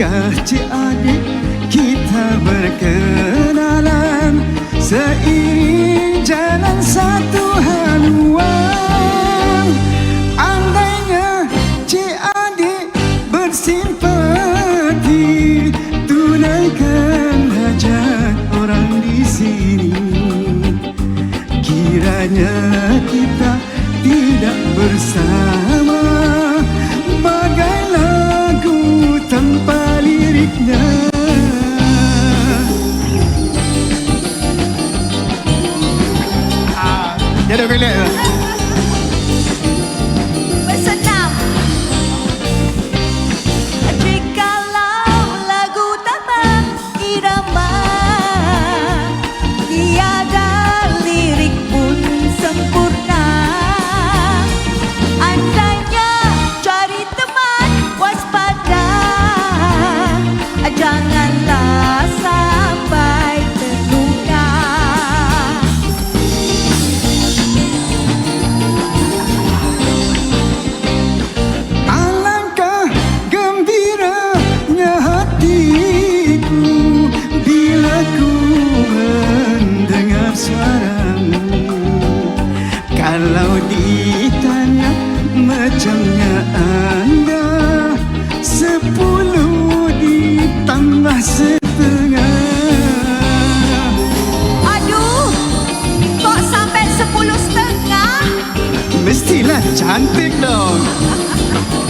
Adakah cik kita berkenalan Seiring jalan satu haluan. Andainya cik adik bersimpati Tunaikan hajat orang di sini. Kiranya kita tidak bersama Yeah. Ditanya macamnya anda. Sepuluh ditambah setengah. Aduh, kok sampai sepuluh setengah? Mestilah cantik dong